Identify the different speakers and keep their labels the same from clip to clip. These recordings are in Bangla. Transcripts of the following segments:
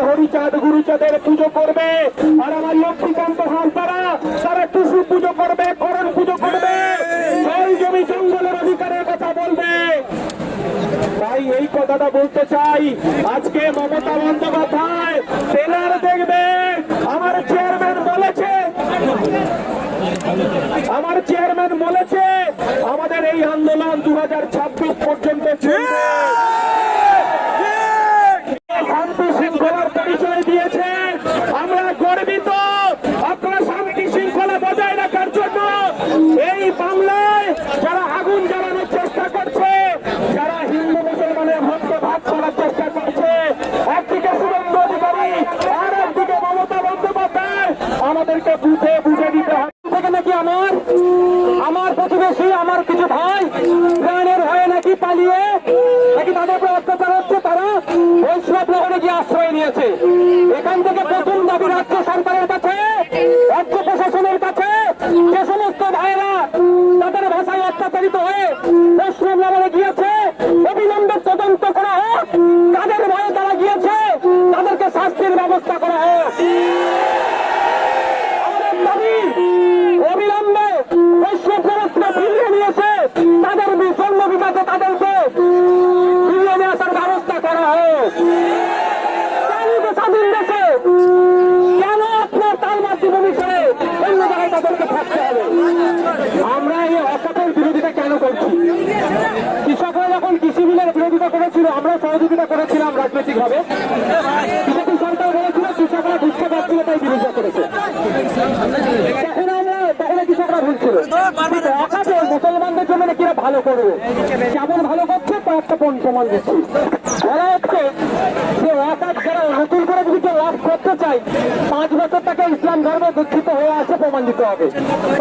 Speaker 1: হরিচাঁদ, গুরুচাঁদের পুজো করবে। আর আমার লক্ষ্মীকান্ত হাঁসদারা তারা টুসু পুজো করবে, করণ পুজো করবে। জল জমি জঙ্গলের অধিকারের কথা বলবে। তাই এই কথাটা বলতে চাই। আজকে মমতা বন্দ্যোপাধ্যায় ট্রেলার দেখবে। আমার চেয়ারম্যান বলেছে। আমার চেয়ারম্যান বলেছে, আমাদের এই আন্দোলন দু হাজার ছাব্বিশ পর্যন্ত চলবে। শৃঙ্খলার পরিচয় দিয়েছে। ভাইরা তাদের ভাষায় অত্যাচারিত হয়ে নগরে গিয়েছে অবিলম্বে তদন্ত করা হোক তাদের ভয়ে তারা গিয়েছে তাদেরকে শাস্তির ব্যবস্থা করা হোক আমাদের দাবি অবিলম্বে বৈষ্ণব ব্যবস্থা ফিরিয়ে নিয়েছে তাদের জন্ম বিভাগে তাদেরকে ফিরিয়ে নিয়ে আসার ব্যবস্থা করা হোক স্বাধীন স্বাধীন দেশে কেন আপনার তাল মাতৃভূমি ছেড়ে অন্য জায়গায় তাদেরকে থাকতে হবে আমরা এই অসফল বিরোধিতা কেন করছি কৃষকরা যখন কৃষি বিলের বিরোধিতা করেছিল আমরা সহযোগিতা করেছিলাম রাজনৈতিক ভাবে বিজেপি সরকার বলেছিল, কৃষকরা বুঝতে পারছিল, তাই বিরোধিতা করেছে। তখন কৃষকরা ভুল ছিল। মুসলমানদের জন্য নাকি ভালো করবে? কেমন একটা প্রমাণ দিচ্ছি। বলা হচ্ছে যে ওয়াকাত যারা নতুন করে যদি কেউ লাভ করতে চায় পাঁচ বছর তাকে ইসলাম ধর্মে দীক্ষিত হয়ে আছে প্রমাণ দিতে হবে।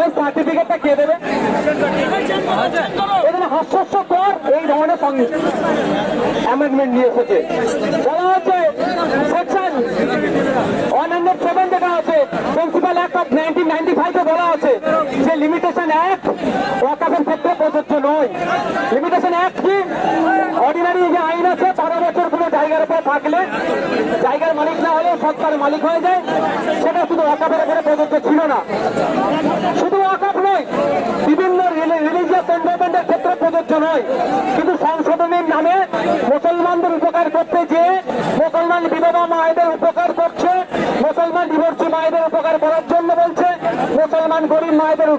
Speaker 1: ওই সার্টিফিকেটটা কে দেবে? এখানে হাস্যস্যকর এই ধরনের সঙ্গে অ্যামেন্ডমেন্ট নিয়ে এসেছে। বলা হচ্ছে হান্ড্রেড সেভেন যেটা আছে। Principal act of nineteen ninety ফাইভে বলা আছে যে লিমিটেশন অ্যাক্ট ওয়াকাফের ক্ষেত্রে প্রযোজ্য নয়। লিমিটেশন অ্যাক্ট কি? অর্ডিনারি যে আইন আছে, বারো বছর কোনো জায়গার উপর থাকলে, জায়গার মালিক না হলেও সরকার মালিক হয়ে যায়। সেটা শুধু ওয়াকাফের উপরে প্রযোজ্য ছিল না। শুধু ওয়াকাফ নয়, বিভিন্ন রিলিজিয়াস এনভারমেন্টের ক্ষেত্রে প্রযোজ্য নয়। কিন্তু সংশোধনের নামে মুসলমানদের উপকার করতে যে মুসলমান বিধবা মায়েদের মুসলমান গরিব মায়েদের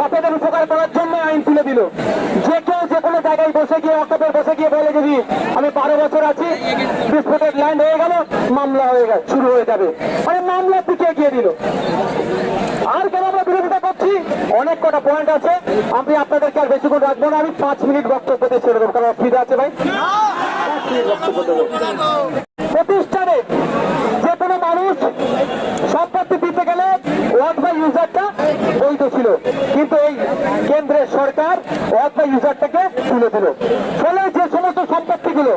Speaker 1: বাপেদের উপকার করার জন্য আইন তুলে দিল। যে কেউ যে কোনো জায়গায় বসে গিয়ে অকপের বসে গিয়ে বলে, যদি আমি বারো বছর আছি ডিসপুটেড ল্যান্ড হয়ে গেল, মামলা হয়ে গেল, শুরু হয়ে যাবে। আরে মামলা পিছিয়ে গিয়ে দিল। আর কেন আমরা বিরোধিতা করছি? অনেক কটা পয়েন্ট আছে। আমি আপনাদেরকে আর বেশিক্ষণ রাখব না। আমি পাঁচ মিনিট বক্তব্য দিয়ে ছেড়ে দেবো। কারণ অসুবিধা আছে ভাই? পাঁচ মিনিট বক্তব্য দেবো প্রতিষ্ঠানে যে কোনো মানুষ সম্পত্তি দিতে গেলে বাই ইউজারটা বৈধ ছিল। কিন্তু এই কেন্দ্রের সরকার অথবা ইউজারটাকে তুলে দিল। ফলে যে সমস্ত সম্পত্তিগুলো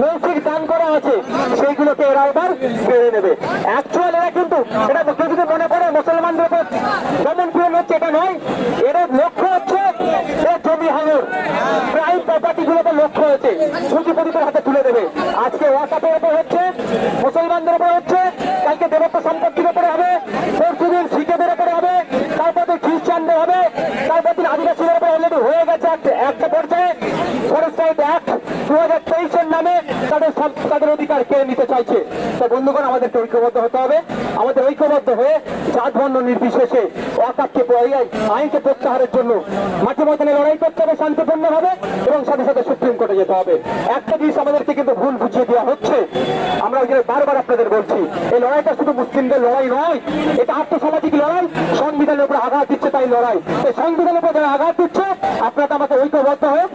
Speaker 1: মৌখিক দান করা আছে, সেইগুলোকে এরা এবার বেড়ে নেবে। অ্যাকচুয়াল এরা কিন্তু, এটা কেউ যদি মনে করে, মুসলমানদের উপর দমন পূরণ হচ্ছে, এটা নয় এর লক্ষ্য হচ্ছে এর জমি হাঙর প্রাইম প্রপার্টি গুলোকে লক্ষ্য হয়েছে পুঁজিপতিদের হাতে তুলে দেবে আজকে ওয়াকাপের উপর হচ্ছে মুসলমানদের উপর হচ্ছে কালকে দেবত্ব সম্পত্তির উপরে হবে পরশুদিন শিখেদের উপরে হবে তারপর দিন খ্রিস্টানদের হবে তারপর দিন আদিবাসীদের উপরে একটা- নির্বিশেষে ওয়াকাপকে আইনকে প্রত্যাহারের জন্য মাঠে ময়দানে লড়াই করতে হবে শান্তিপূর্ণ হবে এবং সাথে সাথে সুপ্রিম কোর্টে যেতে হবে। একটা জিনিস আমাদেরকে কিন্তু ভুল বুঝিয়ে দেওয়া হচ্ছে। আমরা ওই বারবার আপনাদের বলছি, এই লড়াইটা শুধু মুসলিমদের লড়াই নয়, এটা আর্থসামাজিক লড়াই, সংবিধানের উপর আঘাত দিচ্ছে তাই লড়াই। সংবিধানের উপর যারা আঘাত দিচ্ছে আপনারা তো আমাকে ঐক্যবদ্ধ হয়ে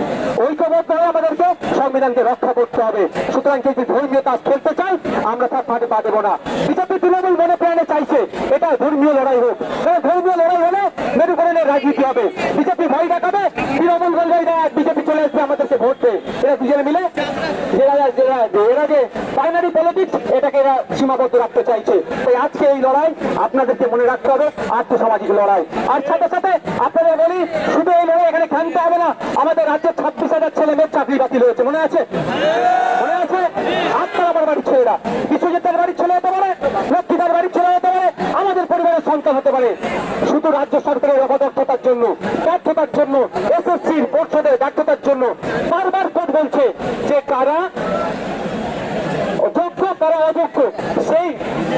Speaker 1: হয়ে আমাদেরকে সংবিধানকে রক্ষা করতে হবে। সুতরাং যদি ধর্মীয় কাজ খেলতে চাই আমরা তার ফাঁকে পা দেবো না। বিজেপি তৃণমূল মনে প্রাণে চাইছে, এটা ধর্মীয় লড়াই হোক। ধর্মীয় লড়াই হলে মেরুকরণের রাজনীতি হবে। বিজেপি ভয় দেখাবে আজকে আমাদের বাড়ির ছেলে হতে পারে বাড়ির ছেলে হতে পারে, আমাদের পরিবারের সন্তান হতে পারে। শুধু রাজ্য সরকারের অবদক্ষতার জন্য, ব্যর্থতার জন্য, এসএসসির পর্ষদের ব্যর্থতার জন্য বারবার কোর্ট বলছে। অযোগ্য সেই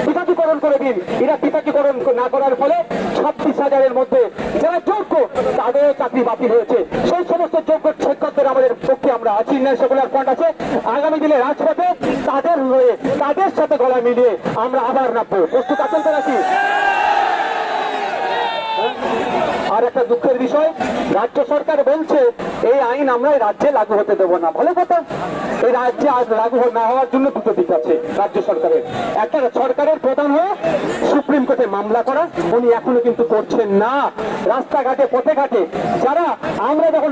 Speaker 1: বিভাগীকরণ করে দিন। এরা বিভাগীকরণ না করার ফলে ছাব্বিশ হাজারের মধ্যে যারা যোগ্য তাদের চাকরি বাতিল হয়েছে। সেই সমস্ত যোগ্য শিক্ষকদের আমাদের পক্ষে আমরা আছি। সেকুলার ফ্রন্ট আছে। আগামী দিনে রাজপথে তাদের হয়ে তাদের সাথে গলা মিলিয়ে আমরা আবার নামবো। প্রস্তুত আছেন তো নাকি? আর একটা দুঃখের বিষয়। রাজ্য সরকার বলছে, এই আইন আমরা রাজ্যে লাগু হতে দেবো না। ভালো কথা। এই রাজ্যে আজ লাগু না হওয়ার জন্য দুটো দিক আছে রাজ্য সরকারের। একটা সরকারের প্রধান হয়ে সুপ্রিম কোর্টে মামলা করা, উনি এখনও কিন্তু করছেন না। রাস্তাঘাটে পথে ঘাটে যারা, আমরা যখন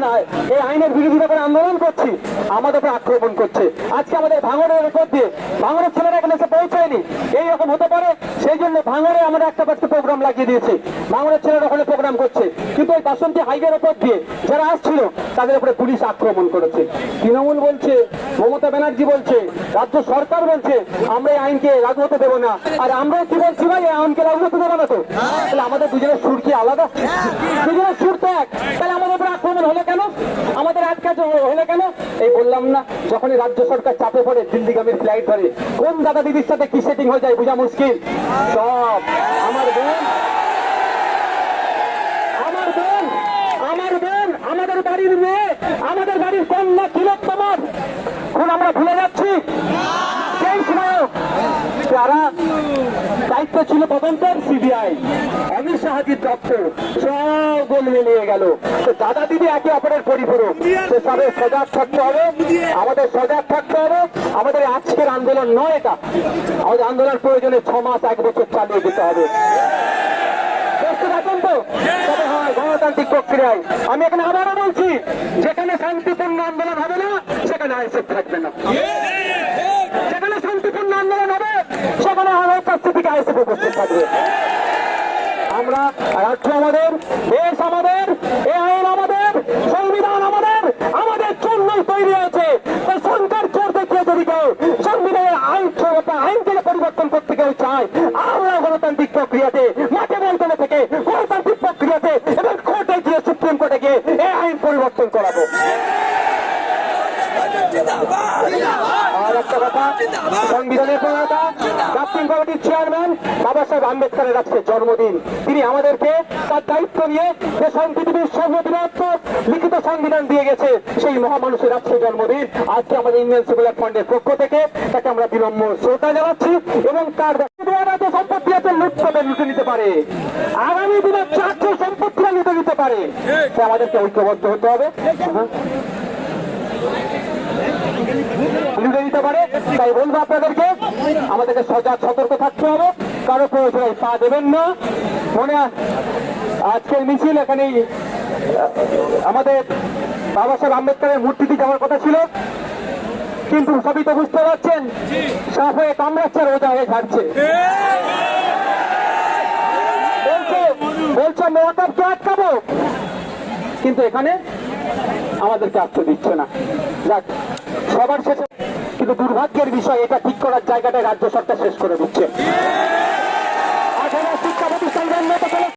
Speaker 1: এই আইনের বিরোধিতা করে আন্দোলন করছি, আমাদের উপর আক্রমণ করছে। আজকে আমাদের ভাঙড়ের উপর দিয়ে ভাঙড়ের ছেলেরা এখানে এসে পৌঁছায়নি। এই রকম হতে পারে, সেই জন্য ভাঙড়ে আমরা একটা বাচ্চা প্রোগ্রাম লাগিয়ে দিয়েছি। ভাঙড়ের ছেলেরা ওখানে প্রোগ্রাম করছে। কিন্তু ওই বাসন্তী হাইওয়ের উপর দিয়ে যারা আসছিল, তাদের উপরে পুলিশ আক্রমণ করেছে। তৃণমূল বলছে, মমতা ব্যানার্জি বলছে, রাজ্য সরকার বলছে, আমরা এই আইনকে লাগু হতে দেবো না। আর আমরা কি বলছি ভাই এই আইনকে লাগু হতে তো তাহলে আমাদের দুজনের সুর কি আলাদা? দুজনের সুর তো এক। তাহলে আমাদের উপরে আক্রমণ হলো কেন? আমাদের আটকাজ হলো কেন? এই বললাম না যখনই রাজ্য সরকার চাপে পড়ে দিল্লিগামীর ফ্লাইট ধরে কোন দাদা দিদির সাথে কি সেটিং হয়ে যায় বোঝা মুশকিল? সব আমার বোন। আমার বোন। আমার বোন। আমাদের বাড়ির মেয়ে। আমাদের বাড়ির কন্যা তিলোত্তমার। এখন আমরা ভুলে যাচ্ছি? যারা দায়িত্ব ছিল তদন্তের সিবিআই। অমিত শাহাজির দপ্তর সব গোল মিলিয়ে গেল। দাদা দিদি একে অপরের পরিপূরক। সেসবে সজাগ থাকতে হবে। আমাদের সজাগ থাকতে হবে। আমাদের আজকের আন্দোলন নয় এটা। আমাদের আন্দোলন প্রয়োজনে ছ মাস, এক বছর চালিয়ে যেতে হবে। গণতান্ত্রিক প্রক্রিয়ায়। আমি এখানে আবারও বলছি, যেখানে শান্তিপূর্ণ আন্দোলন হবে না, সেখানে আইসেফ থাকবে না। যেখানে শান্তিপূর্ণ আন্দোলন হবে সেখানে আমার কাছ থেকে আইসেফ উপস্থিত থাকবে। আমরা রাজ্য আমাদের, দেশ আমাদের এ আইন আমাদের, সংবিধান আমাদের আমাদের জন্যই তৈরি হয়েছে। সরকার জোর দেখিয়ে যদি কেউ সংবিধানের আইন আইন থেকে পরিবর্তন করতে কেউ চায় আমরা গণতান্ত্রিক প্রক্রিয়াতে মাঠে ময়দানে থেকে গণতান্ত্রিক প্রক্রিয়াতে এবং কোর্টে গিয়ে সুপ্রিম কোর্টে গিয়ে এই আইন পরিবর্তন করাবো আর একটা কথা সংবিধানের প্রণেতা জাতীয় কমিটির চেয়ারম্যান বাবা সাহেব আম্বেদকরের আজকে জন্মদিন। তিনি আমাদেরকে তার দায়িত্ব নিয়ে যে পৃথিবীর সর্ববৃহত্তর লিখিত সংবিধান দিয়ে গেছে, সেই মহামানুষের আজকে জন্মদিন। আজকে আমাদের ইন্ডিয়ান সিভিলার ফান্ডের পক্ষ থেকে তাকে আমরা বিনম্র শ্রদ্ধা জানাচ্ছি এবং তার সম্পত্তি আছে লুট লুটে নিতে পারে। আগামী দিনে চারশো সম্পত্তিরা লুটে নিতে পারে। আমাদেরকে ঐক্যবদ্ধ হতে হবে। লুটে দিতে পারে তাই বলব আপনাদেরকে আমাদেরকে সজাগ সতর্ক থাকতে হবে কারও প্রয়োজনে পা দেবেন না। মনে আজকের মিছিল এখানেই আহ, আমাদের বাবা সাহেব আম্বেদকরের মূর্তিটি যাওয়ার কথা ছিল কিন্তু সবই তো বুঝতে পারছেন সাপ হয়ে কামড়াচ্ছে আর ওজা হয়ে ঝাড়ছে। বলছে বলছে মহাতাবকে আটকাবো। কিন্তু এখানে আমাদেরকে আসতে দিচ্ছে না। যাক, সবার শেষে কিন্তু দুর্ভাগ্যের বিষয়, এটা ঠিক করার জায়গাটা রাজ্য সরকার শেষ করে দিচ্ছে।